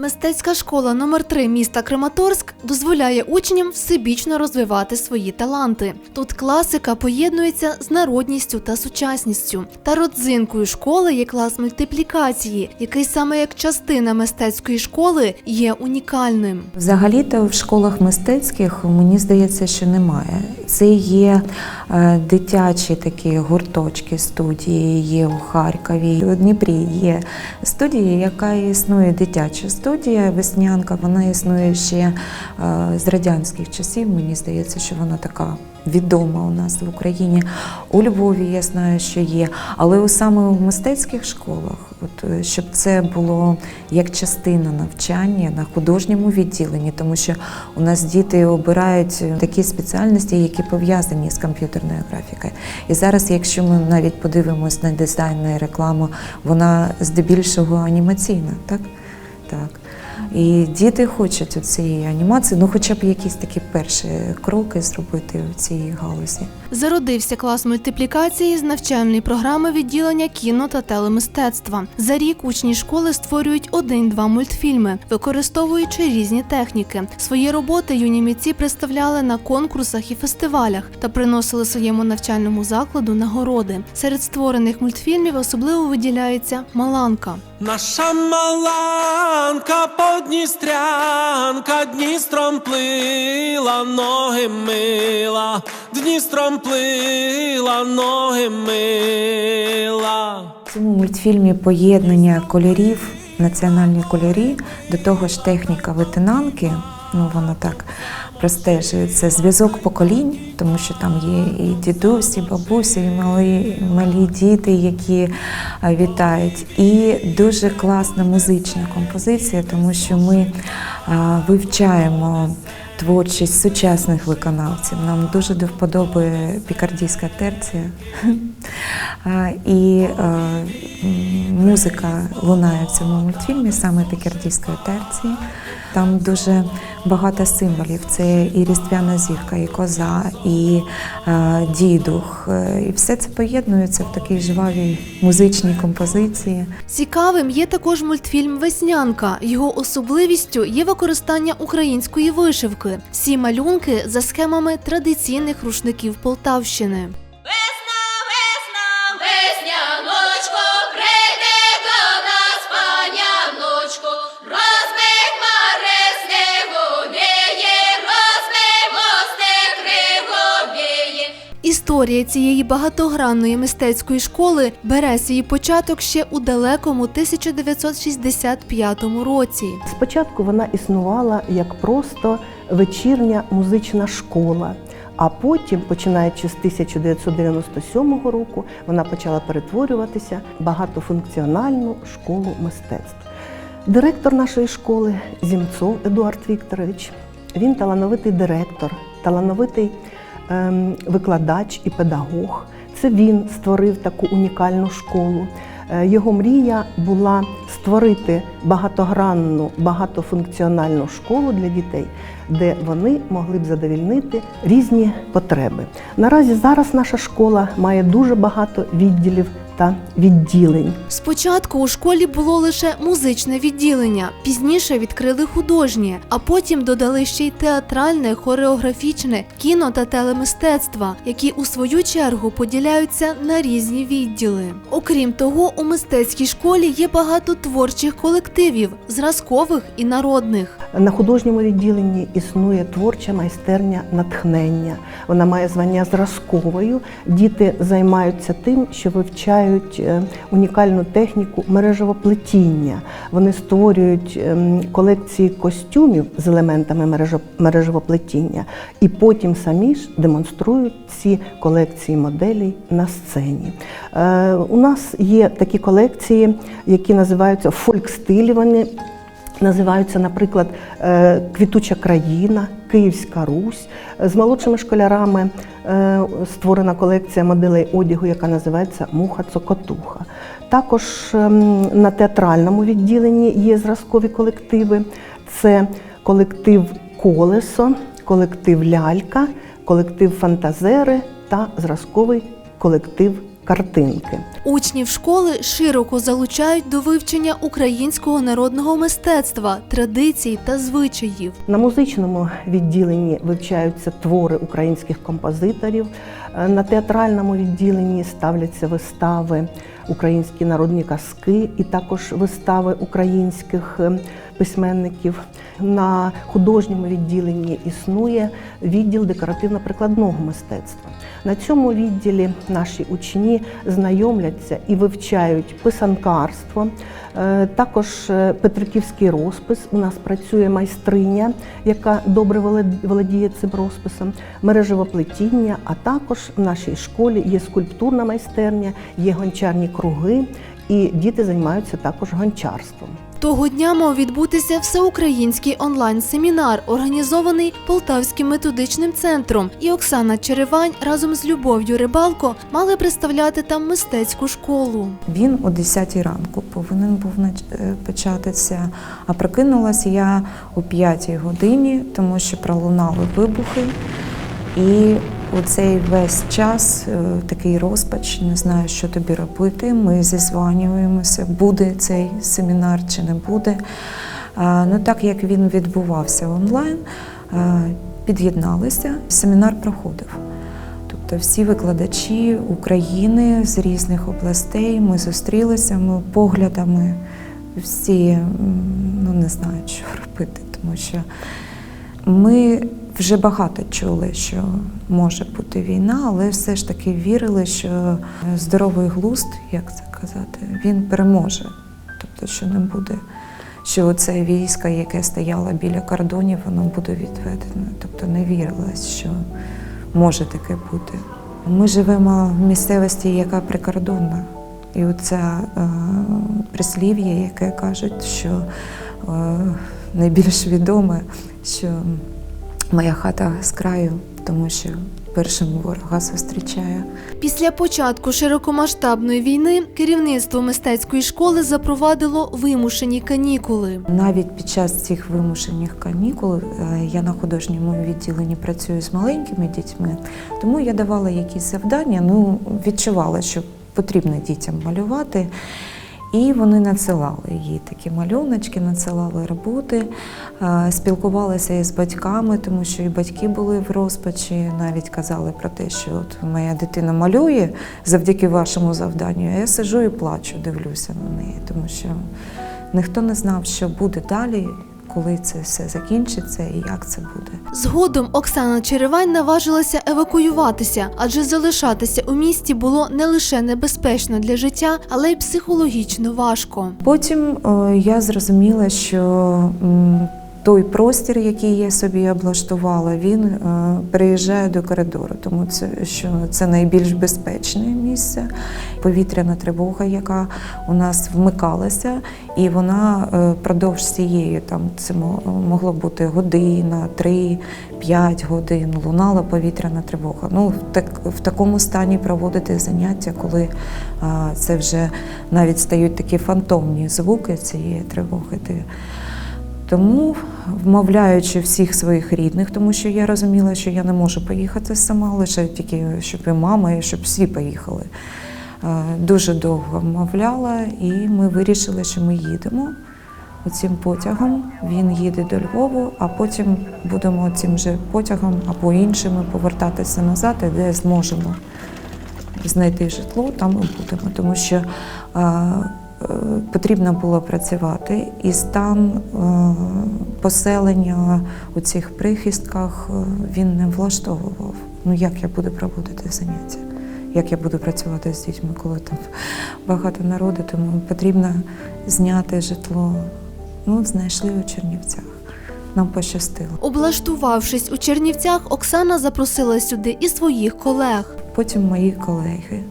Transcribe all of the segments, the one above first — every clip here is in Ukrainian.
Мистецька школа номер 3 міста Краматорськ дозволяє учням всебічно розвивати свої таланти. Тут класика поєднується з народністю та сучасністю. Та родзинкою школи є клас мультиплікації, який саме як частина мистецької школи є унікальним. Взагалі-то в школах мистецьких мені здається, що немає. Це є е, дитячі такі гурточки студії, є у Харкові. У Дніпрі є студія, яка існує дитяча студія, веснянка. Вона існує ще е, з радянських часів. Мені здається, що вона така відома у нас в Україні. У Львові я знаю, що є, але саме у мистецьких школах, от е, щоб це було як частина навчання на художньому відділенні, тому що у нас діти обирають такі спеціальності, які пов'язані з комп'ютерною графікою. І зараз, якщо ми навіть подивимось на дизайн і рекламу, вона здебільшого анімаційна, так? Так. І діти хочуть у цієї анімації, ну хоча б якісь такі перші кроки зробити в цій галузі. Зародився клас мультиплікації з навчальної програми відділення кіно та телемистецтва. За рік учні школи створюють один-два мультфільми, використовуючи різні техніки. Свої роботи юні митці представляли на конкурсах і фестивалях та приносили своєму навчальному закладу нагороди. Серед створених мультфільмів особливо виділяється Маланка. Наша маланка подністрянка Дністром плила, ноги мила, Дністром плила, ноги мила. В цьому мультфільмі поєднання кольорів, національні кольорі, до того ж техніка ветенанки. Ну, воно так простежується. Зв'язок поколінь, тому що там є і дідусі, і бабусі, і малі, малі діти, які вітають. І дуже класна музична композиція, тому що ми а, вивчаємо творчість сучасних виконавців. Нам дуже до пікардійська терція. І е, музика лунає в цьому мультфільмі, саме пікардійської терції. Там дуже багато символів. Це і різдвяна зірка, і коза, і е, дідух. Е, І все це поєднується в такій жвавій музичній композиції. Цікавим є також мультфільм Веснянка. Його особливістю є використання української вишивки. Всі малюнки за схемами традиційних рушників Полтавщини. Історія цієї багатогранної мистецької школи бере свій початок ще у далекому 1965 році. Спочатку вона існувала як просто вечірня музична школа. А потім, починаючи з 1997 року, вона почала перетворюватися в багатофункціональну школу мистецтв. Директор нашої школи Зімцов Едуард Вікторович. Він талановитий директор, талановитий викладач і педагог. Це він створив таку унікальну школу. Е, Його мрія була створити багатогранну, багатофункціональну школу для дітей, де вони могли б задовільнити різні потреби. Наразі зараз наша школа має дуже багато відділів та відділень. Спочатку у школі було лише музичне відділення, пізніше відкрили художнє, а потім додали ще й театральне, хореографічне, кіно та телемистецтва, які у свою чергу поділяються на різні відділи. Окрім того, у мистецькій школі є багато творчих колективів, зразкових і народних. На художньому відділенні існує творча майстерня натхнення. Вона має звання зразковою. Діти займаються тим, що вивчають е, унікальну техніку мережевоплетіння. Вони створюють ем, колекції костюмів з елементами мережо- мережевоплетіння і потім самі ж демонструють ці колекції моделей на сцені. Е, У нас є такі колекції, які називаються фольк-стилі. Вони Називаються, наприклад, е, Квітуча країна, Київська Русь. З молодшими школярами створена колекція моделей одягу, яка називається Муха Цокотуха. Також ем, на театральному відділенні є зразкові колективи. Це колектив Колесо, колектив Лялька, колектив Фантазери та зразковий колектив картинки. Учнів школи широко залучають до вивчення українського народного мистецтва, традицій та звичаїв. На музичному відділенні вивчаються твори українських композиторів. Е, На театральному відділенні ставляться вистави українські народні казки і також вистави українських е, письменників. На художньому відділенні існує відділ декоративно-прикладного мистецтва. На цьому відділі наші учні знайомляться і вивчають писанкарство, Е, також е, петриківський розпис. У нас працює майстриня, яка добре володіє цим розписом, мережевоплетіння, а також в нашій школі є скульптурна майстерня, є гончарні круги, і діти займаються також гончарством. Того дня мав відбутися всеукраїнський онлайн-семінар, організований Полтавським методичним центром. І Оксана Черевань разом з Любов'ю Рибалко мали представляти там мистецьку школу. Він о 10 ранку повинен був е, початися, а прокинулася я о 5 годині, тому що пролунали вибухи. І у цей весь час е, такий розпач, не знаю, що тобі робити. Ми зізванюємося, буде цей семінар чи не буде. Ну так як він відбувався онлайн, під'єдналися, семінар проходив. Тобто всі викладачі України з різних областей ми зустрілися, ми поглядами всі ну не знають, що робити, тому що ми вже багато чули, що може бути війна, але все ж таки вірили, що здоровий глузд, як це казати, він переможе. Тобто, що не буде, що оце військо, яке стояло біля кордонів, воно буде відведено. Тобто не вірилось, що може таке бути. Ми живемо в місцевості, яка прикордонна. І оце е, прислів'я, яке кажуть, що е, найбільш відоме, що моя хата з краю, тому що першим ворога зустрічає. Після початку широкомасштабної війни керівництво мистецької школи запровадило вимушені канікули. Навіть під час цих вимушених канікул е, я на художньому відділенні працюю з маленькими дітьми, тому я давала якісь завдання, ну відчувала, що потрібно дітям малювати. І вони надсилали їй такі малюночки, надсилали роботи, е, спілкувалися із батьками, тому що і батьки були в розпачі, навіть казали про те, що от моя дитина малює завдяки вашому завданню. А я сижу і плачу, дивлюся на неї, тому що ніхто не знав, що буде далі, коли це все закінчиться і як це буде. Згодом Оксана Черевань наважилася евакуюватися, адже залишатися у місті було не лише небезпечно для життя, але й психологічно важко. Потім о, я зрозуміла, що м, той простір, який я собі облаштувала, він е, переїжджає до коридору, тому це що це найбільш безпечне місце. Повітряна тривога, яка у нас вмикалася, і вона е, продовж цієї там це могло бути година, три, п'ять годин. Лунала повітряна тривога. Ну в так в такому стані проводити заняття, коли це вже навіть стають такі фантомні звуки цієї тривоги. Тому, вмовляючи всіх своїх рідних, тому що я розуміла, що я не можу поїхати сама, лише тільки щоб і мама, і щоб всі поїхали. Е, Дуже довго вмовляла, і ми вирішили, що ми їдемо цим потягом. Він їде до Львову, а потім будемо цим же потягом або іншими повертатися назад, де зможемо знайти житло, там і будемо, тому що е, потрібно було працювати, і стан е, поселення у цих прихистках е, він не влаштовував. Ну як я буду проводити заняття? Як я буду працювати з дітьми, коли там багато народу, тому потрібно зняти житло. Ну, знайшли у Чернівцях. Нам пощастило. Облаштувавшись у Чернівцях, Оксана запросила сюди і своїх колег. Потім мої колеги.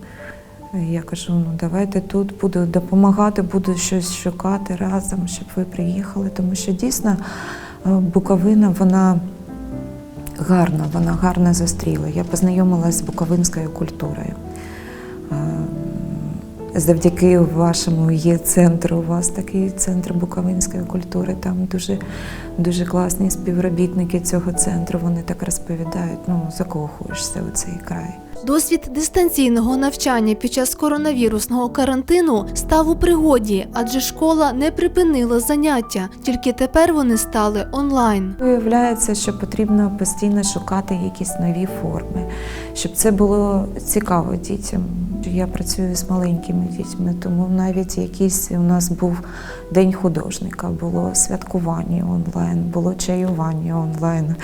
Я кажу, ну давайте тут буду допомагати, буду щось шукати разом, щоб ви приїхали. Тому що дійсно е, Буковина, вона гарна, вона гарно зустріла. Я познайомилася з буковинською культурою. Е, Завдяки вашому є центр. У вас такий центр буковинської культури. Там дуже, дуже класні співробітники цього центру. Вони так розповідають. Ну закохуєшся у цей край. Досвід дистанційного навчання під час коронавірусного карантину став у пригоді, адже школа не припинила заняття, тільки тепер вони стали онлайн. Виявляється, що потрібно постійно шукати якісь нові форми, щоб це було цікаво дітям. Я працюю з маленькими дітьми, тому навіть якийсь у нас був день художника, було святкування онлайн, було чаювання онлайн.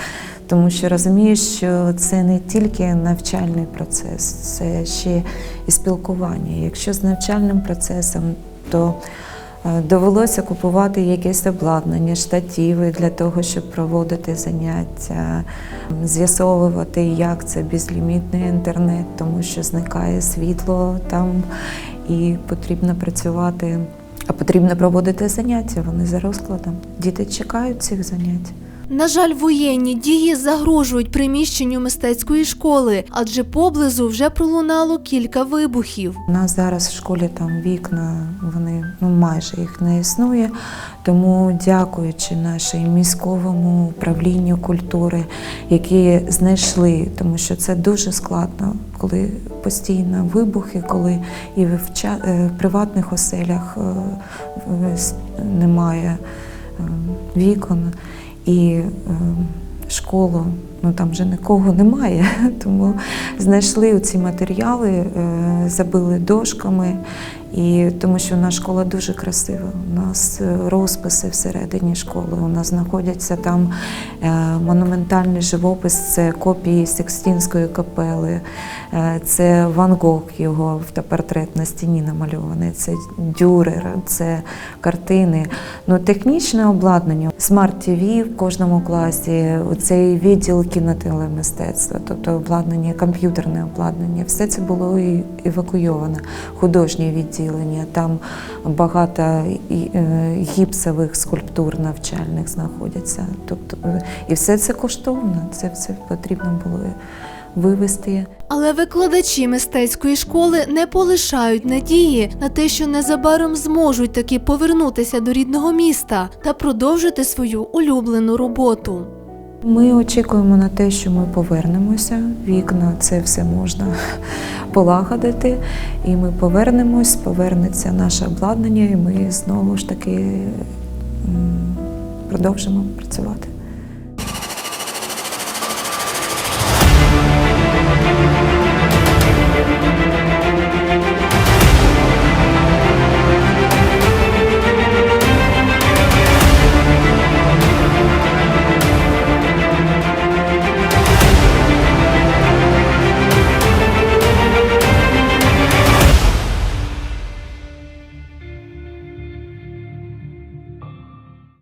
Тому що розумієш, що це не тільки навчальний процес, це ще і спілкування. Якщо з навчальним процесом, то Е, Довелося купувати якесь обладнання, штативи для того, щоб проводити заняття, з'ясовувати, як це безлімітний інтернет, тому що зникає світло там і потрібно працювати, а потрібно проводити заняття. Вони за розкладом. Діти чекають цих занять. На жаль, воєнні дії загрожують приміщенню мистецької школи, адже поблизу вже пролунало кілька вибухів. У нас зараз в школі там вікна, вони ну майже їх не існує. Тому, дякуючи нашому міськовому управлінню культури, які знайшли, тому що це дуже складно, коли постійно вибухи, коли і в е, приватних оселях е, немає е, вікон і е, школу. Ну там вже нікого немає, тому знайшли ці матеріали, е, забили дошками, і тому що наша школа дуже красива. У нас е, розписи всередині школи. У нас знаходяться там е, монументальний живопис, це копії Секстинської капели, це Ван Гог, його автопортрет на стіні намальований, це Дюрер, це картини. Ну, технічне обладнання, смарт-ТВ в кожному класі, цей відділ кінотелемистецтва, тобто обладнання, комп'ютерне обладнання, все це було і евакуйовано. Художнє відділення, там багато е, гіпсових скульптур навчальних знаходяться. Тобто, е, і все це коштовно, це все потрібно було вивезти. Але викладачі мистецької школи не полишають надії на те, що незабаром зможуть таки повернутися до рідного міста та продовжити свою улюблену роботу. Ми очікуємо на те, що ми повернемося. Вікна це все можна полагодити. І ми повернемось, повернеться наше обладнання, і ми знову ж таки продовжимо працювати.